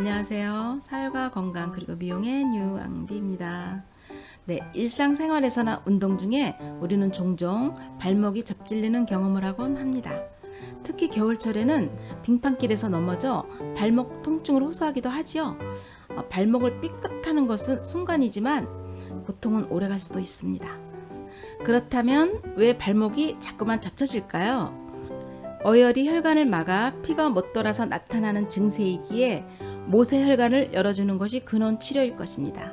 안녕하세요. 사혈과 건강 그리고 미용의 뉴앙비입니다. 네, 일상생활에서나 운동 중에 우리는 종종 발목이 접질리는 경험을 하곤 합니다. 특히 겨울철에는 빙판길에서 넘어져 발목 통증을 호소하기도 하지요. 어, 발목을 삐끗하는 것은 순간이지만 고통은 오래갈 수도 있습니다. 그렇다면 왜 발목이 자꾸만 접쳐질까요? 어혈이 혈관을 막아 피가 못 돌아서 나타나는 증세이기에 모세 혈관을 열어주는 것이 근원 치료일 것입니다.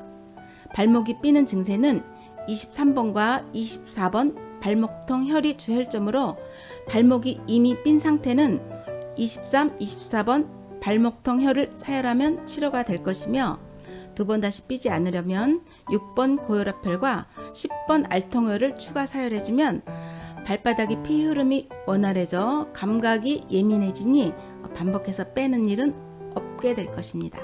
발목이 삐는 증세는 23번과 24번 발목통 혈이 주혈점으로 발목이 이미 삔 상태는 23, 24번 발목통 혈을 사혈하면 치료가 될 것이며 두 번 다시 삐지 않으려면 6번 고혈압혈과 10번 알통혈을 추가 사혈해주면 발바닥이 피 흐름이 원활해져 감각이 예민해지니 반복해서 빼는 일은 없게 될 것입니다.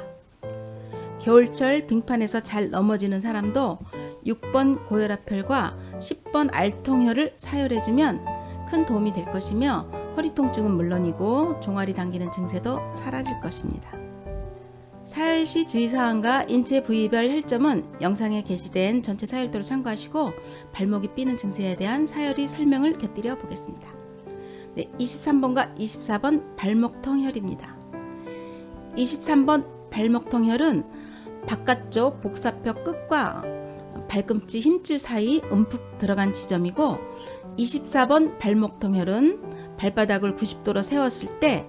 겨울철 빙판에서 잘 넘어지는 사람도 6번 고혈압혈과 10번 알통혈을 사혈해주면 큰 도움이 될 것이며 허리 통증은 물론이고 종아리 당기는 증세도 사라질 것입니다. 사혈 시 주의사항과 인체 부위별 혈점은 영상에 게시된 전체 사혈도를 참고하시고 발목이 삐는 증세에 대한 사혈의 설명을 곁들여 보겠습니다. 네, 23번과 24번 발목통혈입니다. 23번 발목통혈은 바깥쪽 복사뼈 끝과 발꿈치 힘줄 사이 움푹 들어간 지점이고 24번 발목통혈은 발바닥을 90도로 세웠을 때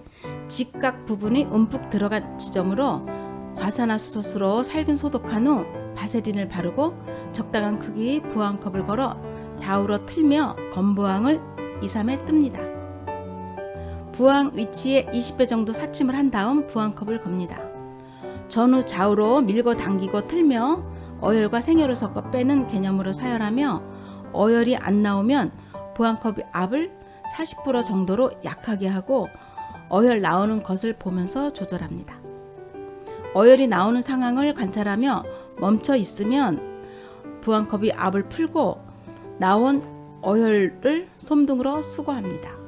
직각 부분이 움푹 들어간 지점으로 과산화수소수로 살균 소독한 후 바세린을 바르고 적당한 크기 부항컵을 걸어 좌우로 틀며 건부항을 2, 3회 뜹니다. 부항 위치에 20배 정도 사침을 한 다음 부항컵을 겁니다. 전후 좌우로 밀고 당기고 틀며 어혈과 생혈을 섞어 빼는 개념으로 사혈하며 어혈이 안 나오면 부항컵의 압을 40% 정도로 약하게 하고 어혈 나오는 것을 보면서 조절합니다. 어혈이 나오는 상황을 관찰하며 멈춰 있으면 부항컵이 압을 풀고 나온 어혈을 솜등으로 수거합니다.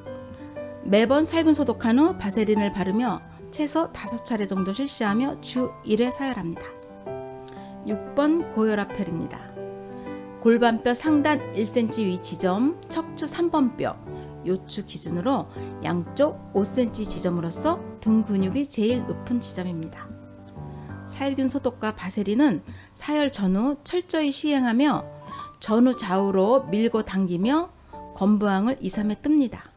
매번 살균 소독한 후 바세린을 바르며 최소 5차례 정도 실시하며 주 1회 사혈합니다. 6번 고혈압혈입니다. 골반뼈 상단 1cm 위 지점, 척추 3번 뼈, 요추 기준으로 양쪽 5cm 지점으로서 등 근육이 제일 높은 지점입니다. 살균 소독과 바세린은 사열 전후 철저히 시행하며 전후 좌우로 밀고 당기며 건부항을 2, 3회 뜹니다.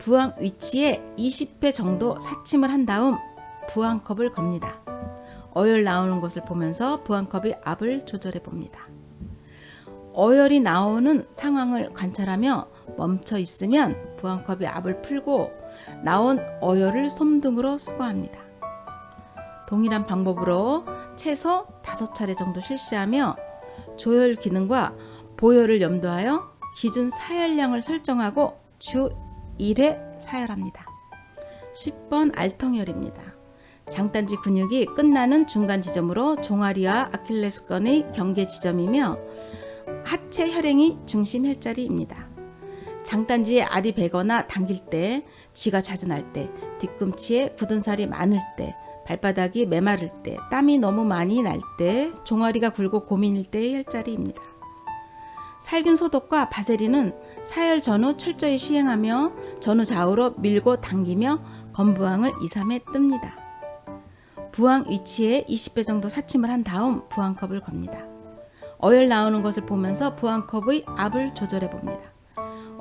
부항 위치에 20회 정도 사침을 한 다음 부항컵을 겁니다. 어혈 나오는 것을 보면서 부항컵의 압을 조절해 봅니다. 어혈이 나오는 상황을 관찰하며 멈춰 있으면 부항컵의 압을 풀고 나온 어혈을 솜등으로 수거합니다. 동일한 방법으로 최소 5차례 정도 실시하며 조혈 기능과 보혈을 염두하여 기준 사혈량을 설정하고 주 1회 사혈합니다. 10번 알통혈입니다. 장단지 근육이 끝나는 중간 지점으로 종아리와 아킬레스건의 경계 지점이며 하체 혈행이 중심 혈자리입니다. 장단지에 알이 베거나 당길 때, 쥐가 자주 날 때, 뒤꿈치에 굳은 살이 많을 때, 발바닥이 메마를 때, 땀이 너무 많이 날 때, 종아리가 굵고 고민일 때의 혈자리입니다. 살균 소독과 바세린은 사열 전후 철저히 시행하며 전후 좌우로 밀고 당기며 건부항을 2, 3회 뜹니다. 부항 위치에 20배 정도 사침을 한 다음 부항컵을 겁니다. 어혈 나오는 것을 보면서 부항컵의 압을 조절해 봅니다.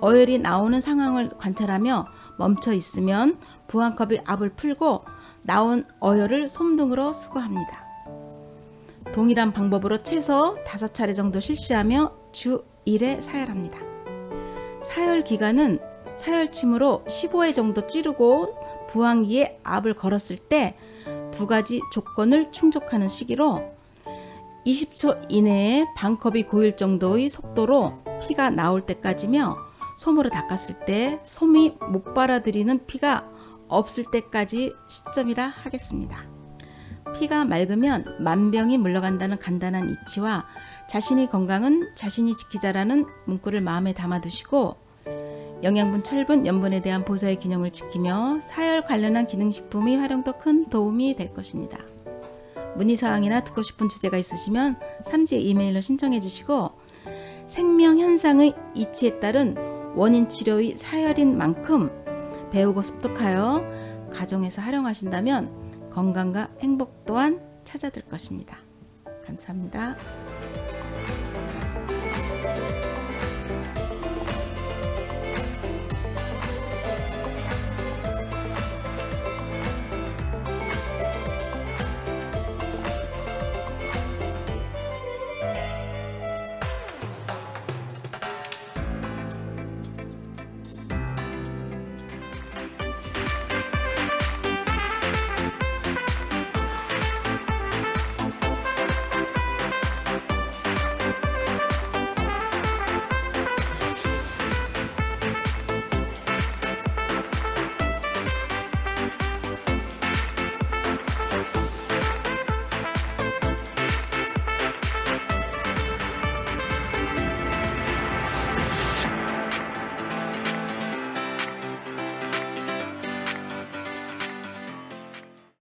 어혈이 나오는 상황을 관찰하며 멈춰 있으면 부항컵의 압을 풀고 나온 어혈을 솜등으로 수거합니다. 동일한 방법으로 최소 5차례 정도 실시하며 주 1회 사혈합니다. 사혈 기간은 사혈침으로 15회 정도 찌르고 부항기에 압을 걸었을 때 두 가지 조건을 충족하는 시기로 20초 이내에 반컵이 고일 정도의 속도로 피가 나올 때까지며 솜으로 닦았을 때 솜이 못 빨아들이는 피가 없을 때까지 시점이라 하겠습니다. 피가 맑으면 만병이 물러간다는 간단한 이치와 자신의 건강은 자신이 지키자라는 문구를 마음에 담아두시고 영양분, 철분, 염분에 대한 보사의 균형을 지키며 사열 관련한 기능식품의 활용도 큰 도움이 될 것입니다. 문의사항이나 듣고 싶은 주제가 있으시면 삼지의 이메일로 신청해 주시고 생명 현상의 이치에 따른 원인 치료의 사열인 만큼 배우고 습득하여 가정에서 활용하신다면 건강과 행복 또한 찾아들 것입니다. 감사합니다.